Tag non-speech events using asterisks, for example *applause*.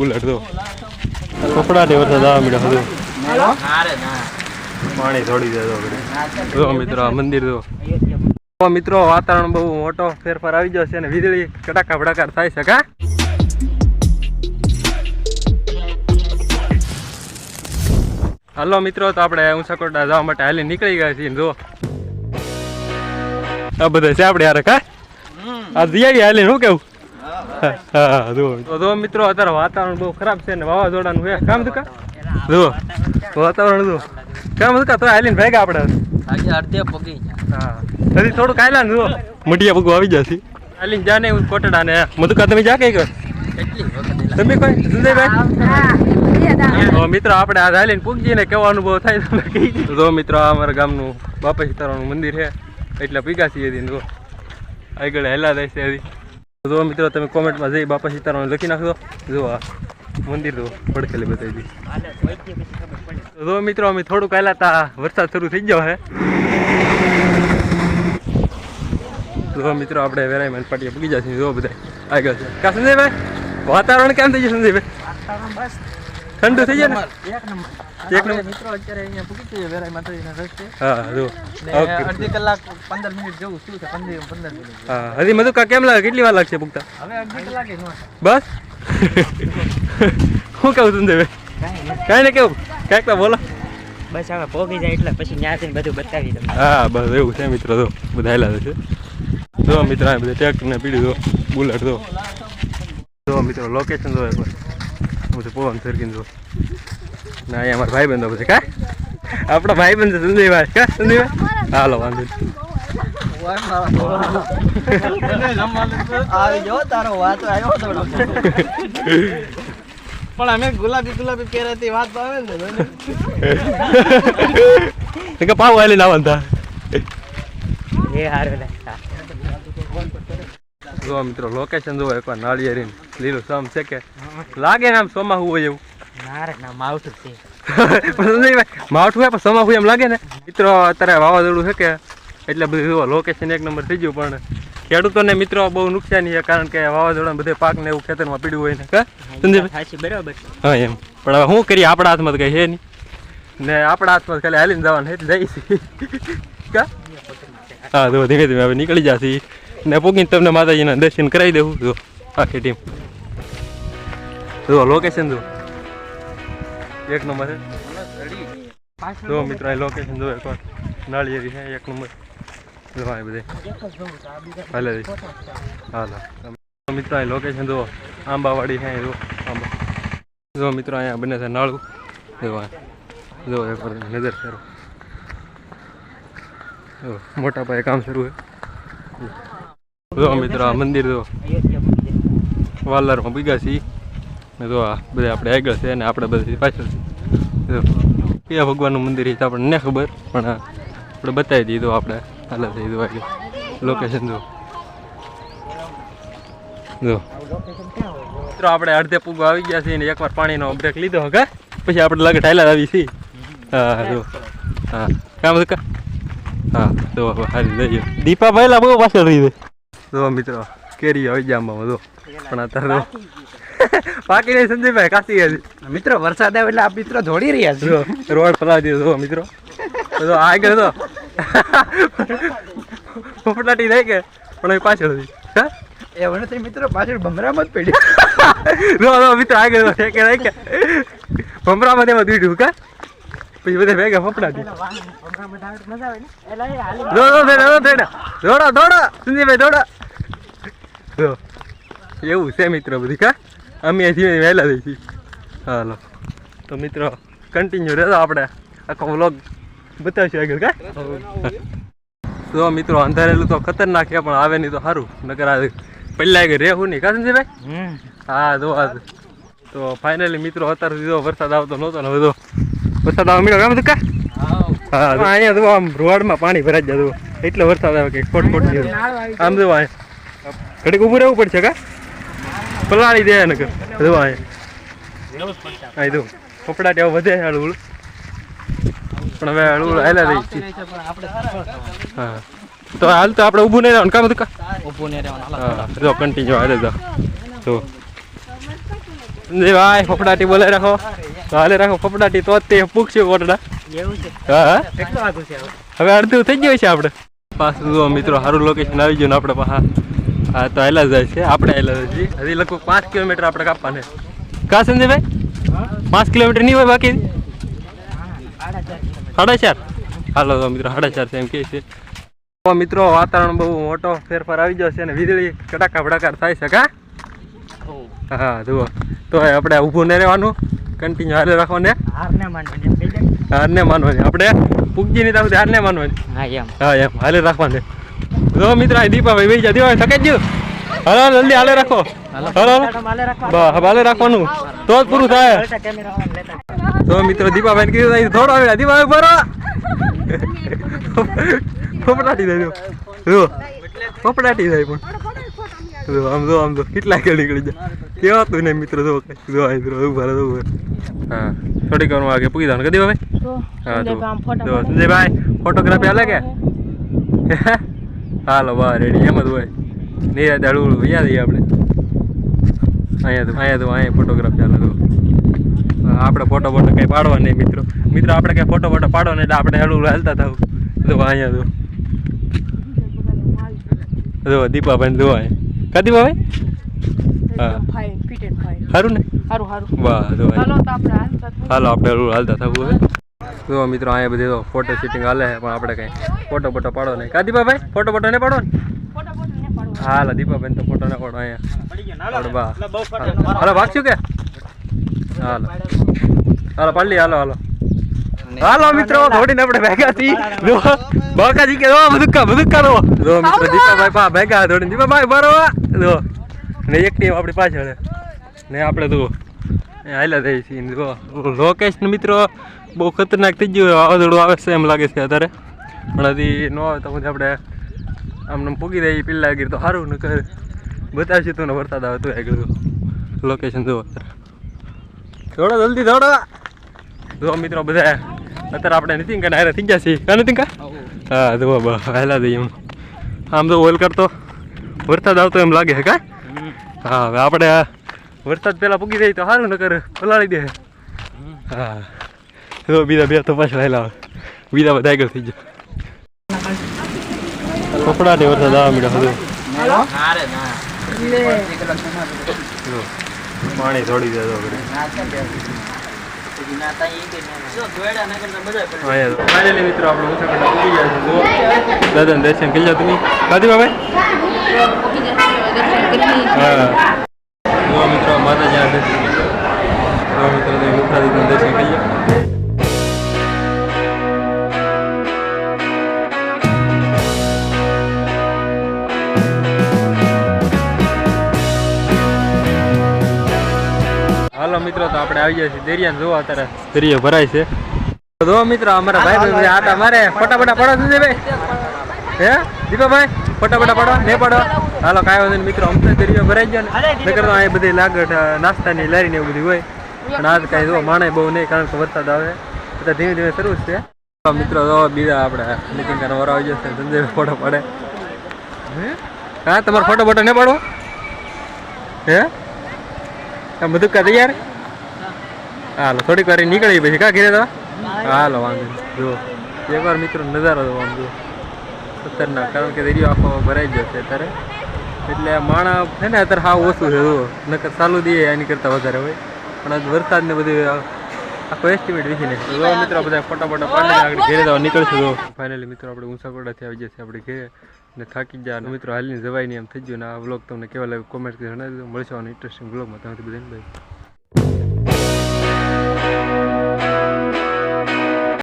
Bullet જો કપડાને વરસાદ આવવા મળ્યો હતો પાણી થોડી દે જો મિત્રો આ મંદિર જો. તો મિત્રો વાતાવરણ બહુ મોટો ફેરફાર આવી ગયો છે અને વીજળી કડાકા ભડાકાર થાય છે કા? હાલો મિત્રો તો આપણે ઊંચાકોટા જવા માટે હાલી નીકળી ગયા છીએ જો. આ બધા છે આપણે યાર કા? આ દિયાળી હાલી શું કેવું? હા જો તો મિત્રો અત્યારે વાતાવરણ બહુ ખરાબ છે ને વાવાઝોડાનું છે કામ દુકા જુઓ વાતાવરણ જુઓ કામ દુકા તો હાલીને ભાગ્યા આપણે અડધે પગી હા હજી થોડું કાયલા ને જુઓ મટીયા પગું આવી જશે હાલીને જાને હું કોટડા ને મધુકા તમે જા કઈ તમે કોઈ મિત્રો આપણે આ હાલીને પૂગજી ને કેવો અનુભવ થાય તમે મિત્રો આ ગામનું બાપા સીતારામનું મંદિર છે એટલે પીગા છીએ હજી જો આગળ હેલા થાય હજી તો મિત્રો, તમે કોમેન્ટમાં જઈ બાપા સીતારામ લખી નાખજો જો આ મંદિર તો પડખેલી બતાવી દી જો મિત્રો, અમે થોડુંક આયલા તા, વરસાદ શરૂ થઈ ગયો હે. જો મિત્રો, આપણે વેરાયમાન પાટીએ પૂગી જશે. જો બધા આગળ છે. કા સંજયભાઈ? વાતાવરણ કેમ થઈ ગયું સંજયભાઈ? ઠંડુ થઈ જાય એક નંબર. એક નંબર. મિત્રો અત્યારે અહીંયા પૂકી છે વેરાઈ માતાજીના રસ્તે હા જો. અડધી કલાક પંદર મિનિટ જેવું શું છે? પંદર પંદર મિનિટ હા હજી મધુકા કેમ લાગે? કેટલી વાર લાગશે પૂગતા હવે અડધી કલાકે નો બસ? શું કહું હવે કાંઈ ને કેવું? કાંઈક તો બોલો. બસ હવે પોગી જાય એટલે પછી ત્યાંથી બધું બતાવી તમને હા બસ એવું છે મિત્રો તો બધા હેલા છે. જો મિત્રો આ બધા ટ્રેક્ટર ને પીડી દો બુલેટ દો જો મિત્રો લોકેશન જો એકવાર બધું પવન સરકીને જો. ના એ અમારા ભાઈ બંધો પછી કા? આપણા ભાઈ બંધ સંજયભાઈ કા? સંજયભાઈ? હાલો વાંધો નહીં. આવી જો તારો વાત પણ અમે ગુલાબી ગુલાબી પહેરાતી વાત તો આવે ને કે પાવ આલી ના વાંધા એ હારું જો મિત્રો લોકેશન જો એકવાર નાળિયેરી લીલું સમ છે કે લાગે ને આમ સોમાહું હોય એવું. માવઠું છે. *laughs* માવઠું હોય પણ સમાહું એમ લાગે ને. મિત્રો અત્યારે વાવાઝોડું છે કે એટલે બધું લોકેશન એક નંબર થઈ ગયું પણ ખેડૂતોને મિત્રો બહુ નુકસાની છે કારણ કે વાવાઝોડા બધે પાક ને એવું ખેતરમાં પીડ્યું હોય ને કા? બરાબર હા એમ. પણ હવે શું કરીએ આપણા હાથમાં તો કઈ છે નહીં. ને આપણા હાથમાં ખાલી હાલીને જવાનું એટલે જઈશ *laughs* હા તો ધીમે ધીમે હવે નીકળી જશે ને પૂગીને તમને માતાજીના દર્શન કરાવી દેવું જો આખી ટીમ જો લોકેશન જો એક નંબર છે. જો મિત્રો અહીં લોકેશન જો એકવાર. નાળિયેરી છે, એક નંબર. જો બધે. હાલે. હાલો. મિત્રો અહીં લોકેશન જુઓ. આંબાવાડી છે જો આંબા. જો મિત્રો, અહીંયા બને છે નાળું. જો આ. જો એકવાર નજર કરો મોટા પાયે કામ શરૂ છે. જો મિત્રો, આ મંદિર જો વાલરમાં ભીગા છીએ. ને જો આ બધા આપણે આગળ છે અને આપણે બધી પાછળ છે. કયા ભગવાનનું મંદિર છે તો આપણને ન ખબર, પણ આપણે બતાવી દીધું આપણે હાલ થઈ દીધું આગળ લોકેશન જો. જો મિત્રો, આપણે અડધે પૂગો આવી ગયા છીએ ને એકવાર પાણીનો બ્રેક લીધો હકા પછી આપણે લગ ટાયલા આવી છીએ. હા જો. હા. કામ કા? હા જો હારી લઈ દીપા પહેલા બહુ પાછળ રહી દે જો, મિત્રો કેરી આવી આંબામાં, જો. પણ અત્યારે તો પાકી નહીં સંદીપભાઈ કાશી ગયા મિત્રો વરસાદ આવે એટલે આ મિત્રો ધોડી રહ્યા છે. રોડ ફલાવી દીધો જો મિત્રો. તો આગળ તો પોપટાટી થઈ કે? પણ એ પાછળ હતી. એ વનથી મિત્રો પાછળ ભમરામાં જ પડ્યું રો *laughs* જો મિત્ર આગળ તો કે રહી કે ભમરામાં તેમાં દીધું કા? પછી બધા ભેગા ફફડાટી. દોડો દોડો દોડો દોડો દોડો સંજયભાઈ દોડો. એવું છે મિત્રો બધી કા? અમે ધીમે વહેલા થઈ હાલો. તો મિત્રો કન્ટિન્યુ રહેતો આપણે. આખો વ્લોગ બતાવશું આગળ કા? તો મિત્રો અંધારેલું તો ખતરનાક છે પણ આવે નહીં તો સારું. નકર આ પહેલાં આગળ રહેવું નહીં કા સંજયભાઈ? હા જો આ. તો ફાઇનલી મિત્રો અત્યાર સુધી વરસાદ આવતો નહોતો ને હવે તો વરસાદ આવવા મળ્યો કામ કા? હા અહીંયા તો આમ રોડમાં પાણી ભરાઈ જાય તો એટલે વરસાદ આવે કે ખોટ ખોટ આમ જો ઘડીક ઊભું રહેવું પડશે કા? પલાળી દે નકર જો અહીંયા દો જો કપડા ત્યાં વધે હળવું પણ હવે હળવું હાલ્યા રહી. હા. તો હાલ તો આપણે ઊભું નહીં રહેવાનું કામ હતું ઊભું ને રહેવાનું હા જો કન્ટિન્યુ હાલે જો. તો સંજયભાઈ ફફડાટી બોલે રાખો. હાલે રાખો ફફડાટી તો તે પૂછશે ઓરડા એવું છે હા હવે અડધું થઈ ગયું છે આપણે. પાછું જો મિત્રો સારું લોકેશન આવી ગયું ને આપણે પાછા. હા તો આયલા જાય છે. આપણે આયલા જઈએ હજી લગભગ પાંચ કિલોમીટર આપણે કાપવાને કા સંજયભાઈ પાંચ કિલોમીટર નહીં હોય બાકી? સાડા ચાર. હાલો તો મિત્રો સાડા ચાર છે એમ કહે છે. મિત્રો વાતાવરણ બહુ મોટો ફેરફાર આવી ગયો છે અને વીજળી કડાકા ભડાકા થાય છે કા? હા જુઓ. તો આપણે ઊભું નહીં રહેવાનું. કન્ટિન્યુ હારે રાખવાને. હારને માનવાની હારને આપણે પૂગજી ની તારું હારને માનવાની હા એમ. હા એમ. હારે રાખવાને. જો મિત્ર આ દીપાભાઈ વહી જા દીપાભાઈ થકે જ હાલો જલ્દી હાલે રાખો. હાલો હાલો. રાખવાનું. તો જ પૂરું થાય. તો મિત્રો દીપાભાઈ કીધું અહીં થોડો આવે દીપાભાઈ બરો ફફડાટી જાય જો. ફફડાટી જાય પણ. જો આમ જો આમ જો કેટલા આગળ નીકળી જાય કેવાતું નહીં મિત્રો જો જો અહીં મિત્રો ઊભા રહો હા થોડીક વારમાં આગે પૂગી જવાનું. કદી ભાઈ? હા તો સંજયભાઈ ફોટોગ્રાફી હાલે કે? હાલો વાહ રેડી એમ જ હોય. નિરાતે હળવું અહીંયા આવીએ આપણે. અહીંયા તો અહીંયા તો અહીંયા ફોટોગ્રાફ ચાલે તો. આપણે ફોટો ફોટો કંઈ પાડવા નહીં મિત્રો. મિત્રો આપણે કંઈ ફોટો ફોટો પાડો નહીં એટલે આપણે હળવું હાલતા થાવ. તો અહીંયા તો જો દીપાભાઈ જો કા દીપાભાઈ? હા. Fine fit and fine. સારું ને? હારું હારું. વાહ ચાલો આપણે હાલો આપણે હળવું હાલતા થવું હવે. જો મિત્રો અહીંયા બધી તો ફોટો શૂટિંગ હાલે છે પણ આપણે કંઈ ફોટો ફોટો પાડો નહીં. કા દીપાભાઈ ફોટો ફોટો નહીં પાડો ને? હાલો દીપાભાઈ તો ફોટો ના પાડો અહીંયા. હાલો ભાગશું કે? હાલો. હાલો પાડી હાલો હાલો. હાલો મિત્રો થોડીને આપણે ભેગા થી બાકાજી કે જો બધુકા બધુકા રો જો મિત્રો દીપાભાઈ પા ભેગા થોડી દીપાભાઈ બરોબર જો. ને એક ટીમ આપણી પાછળ ને આપણે તો હાલ્યા થઈ છીએ. લોકેશ મિત્રો બહુ ખતરનાક થઈ ગયું વાવાઝોડું આવે છે એમ લાગે છે અત્યારે. પણ હજી ન આવે તો પછી આપણે આમને પૂગી દઈએ પેલા ગીર તો સારું ન કરે બતાવશે તું ને વરસાદ આવે તું આગળ લોકેશન જુઓ થોડો જલ્દી થોડો જો મિત્રો બધા, અત્યારે આપણે નીતિન કાને હારે થઈ ગયા છીએ. કા નીતિન કા હા, જુઓ વહેલા જઈએ એમ. આમ તો ઓલ કરતો. વરસાદ આવતો એમ લાગે છે, કા? હા, હવે આપણે વરસાદ પહેલાં પૂગી જાય તો સારું ન કરે પલાળી દે. હા. જો બીજા બે તો પાછળ લાવે બીજા બધા આગળ થઈ જાય કપડાની વરસાદ આવવા મળ્યો ના જો પાણી છોડી દેતો ફાઇનલી મિત્રો આપણે ઉત્તરાખંડ પૂરી ગયા છે જો દાદાને દર્શન કરી લો તમે કાદી બાબા હા મિત્રો માતાજી દર્શન મિત્રો તમે દર્શન મિત્રો, તો આપણે આવી ગયા છીએ દરિયા જોવા અત્યારે. દરિયો ભરાય છે. જો મિત્રો, અમારા ભાઈ આટા મારે ફોટા ફોટા પડો સંજયભાઈ હે? દીપાભાઈ ફોટા ફોટા પડો, ને પડો. હાલો, કાંઈ વાંધો મિત્રો અમને દરિયો ભરાઈ ગયો ને. નકર તો બધી લાગટ નાસ્તાની લારી એવું બધું હોય. પણ આજ કાંઈ જો માણે બહુ નહીં, કારણ કે વરસાદ આવે. એટલે ધીમે ધીમે શરૂ છે. મિત્રો જો બીજા આપણે નીતિન કાનો વર આવી જશે સંજયભાઈ ફોટો પડે. હા? તમારો ફોટો ફોટો નહીં પાડવો હે? બધું તૈયાર? હાલો, થોડીક વાર નીકળી પછી કા ઘરે તો? હાલો, વાંધો નહીં. જો એકવાર મિત્રો નજારો તો આમ ખતરનાક, કારણ કે દરિયો આખો ભરાઈ ગયો છે અત્યારે. એટલે માણા છે ને અત્યારે હાવ ઓછું છે જો નકર ચાલુ દે એની કરતાં વધારે હોય. પણ આજ વરસાદ ને બધું આખો એસ્ટિમેટ વિખીને જો મિત્રો બધા ફોટા ફોટા પાડીને આગળ ઘેરે જવા નીકળશું જો ફાઇનલી મિત્રો, આપણે ઊંસાકોડાથી આવી જશે આપણે ઘેરે. ને થાકી ગયા. મિત્રો, હાલની જવાય નહીં એમ થઈ ગયું. ને આ વ્લોગ તમને કેવા લાગ્યો કોમેન્ટ કરી જણાવી દો. મળશે ઇન્ટરેસ્ટિંગ વ્લોગમાં તમે બધાને બાય